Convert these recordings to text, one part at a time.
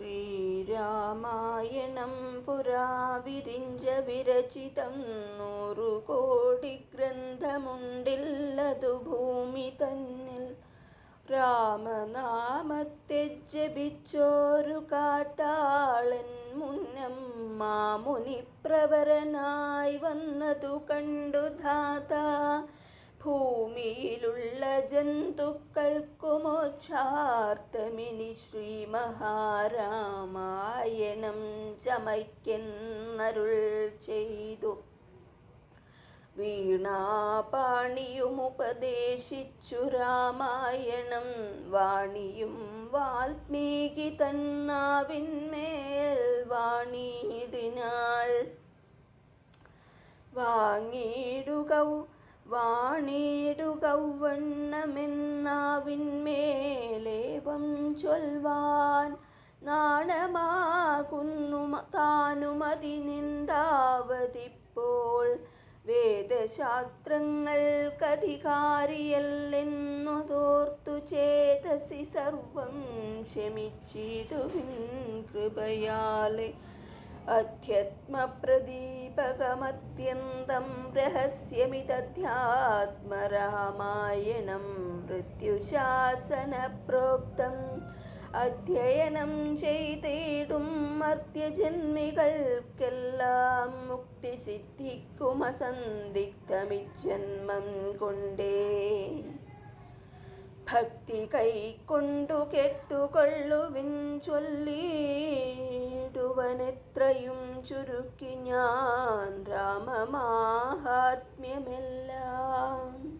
ശ്രീരാമായണം പുരാ വിരിഞ്ച വിരചിതം നൂറു കോടി ഗ്രന്ഥമുണ്ടില്ലതു ഭൂമി തന്നിൽ. രാമനാമത്തെ ജപിച്ചോരു കാട്ടാളൻ മുന്നം മാമുനിപ്രവരനായി വന്നതു കണ്ടു ധാത ഭൂമിയിലുള്ള ജന്തുക്കൾക്കു മോക്ഷാർത്ഥമിനി ശ്രീ മഹാരാമായണം ചമയ്ക്കെന്നരുൾ ചെയ്തു. വീണാപാണിയുമുപദേശിച്ചു രാമായണം. വാണിയും വാൽമീകി തന്നാവിന്മേൽ വാണിയിടിനാൾ. വാങ്ങിയിടുക വാണിയിടുകവണ്ണമെന്നാവിന്മേലേവം ചൊൽവാൻ നാണമാകുന്നു താനുമതിനിന്താവതിപ്പോൾ വേദശാസ്ത്രങ്ങൾക്കധികാരിയല്ലെന്നു തോർത്തു ചേതസി സർവം ക്ഷമിച്ചിടുവിൻ കൃപയാലെ. അധ്യാത്മപ്രദീപകമത്യന്തം രഹസ്യമിതധ്യാത്മരാമായണം മൃത്യുശാസനപ്രോക്തം അധ്യയനം ചെയ്തിടും മർത്യജന്മികൾക്കെല്ലാം മുക്തി സിദ്ധിക്കുമസന്ദിഗ്ധമിജന്മം കൊണ്ടേ. ഭക്തി കൈക്കൊണ്ടു കെട്ടുകൊള്ളുവിൻ ചൊല്ലിടുവനെത്രയും ചുരുക്കി ഞാൻ രാമമാഹാത്മ്യമെല്ലാം.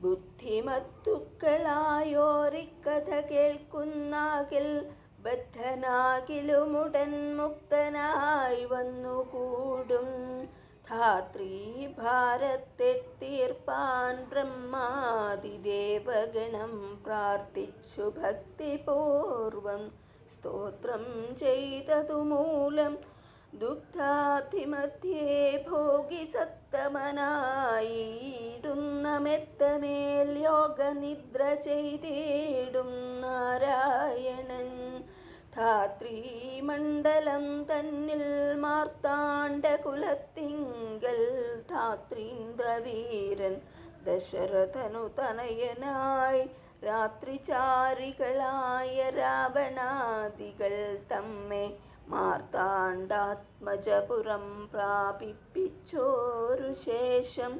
ബുദ്ധിമത്തുക്കളായോറിക്കഥ കേൾക്കുന്നാകിൽ ബദ്ധനാകിലുമുടൻ മുക്തനായി വന്നുകൂടും. ധാത്രീ ഭാരത്തെ തീർപ്പാൻ ബ്രഹ്മാതിദേവഗണം പ്രാർത്ഥിച്ചു ഭക്തിപൂർവം സ്തോത്രം ചെയ്തതു മൂലം ദുഗ്ധാധിമധ്യേ ഭോഗി സത്തമനായിടുന്ന മെത്തമേൽ യോഗനിദ്ര ചെയ്തിടും നാരായണൻ. ധാത്രീമണ്ഡലം തന്നിൽ മാർത്താണ്ഡ കുലത്തിങ്കൽ ധാത്രീന്ദ്രവീരൻ ദശരഥനു തനയനായി രാത്രിചാരികളായ രാവണാദികൾ തമ്മെ മാർത്താണ്ഡാത്മജപുരം പ്രാപിപ്പിച്ചോരു ശേഷം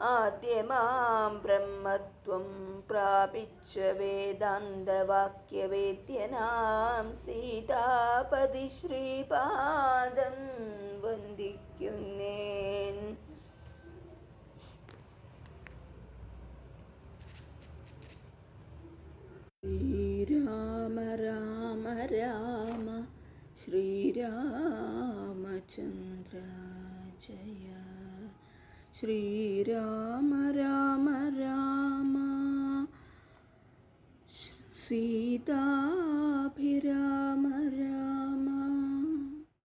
ആദ്യമാം ബ്രഹ്മത്വം പ്രാപിച്ച വേദാന്തവാക്യവേദ്യനാം സീതാപതി ശ്രീപാദം വന്ദിക്കുന്നേൻ. ശ്രീരാമ രാമ രാമ ശ്രീരാമചന്ദ്ര ജയ. ശ്രീരാമ രാമ രാമ സീതാഭിരാമ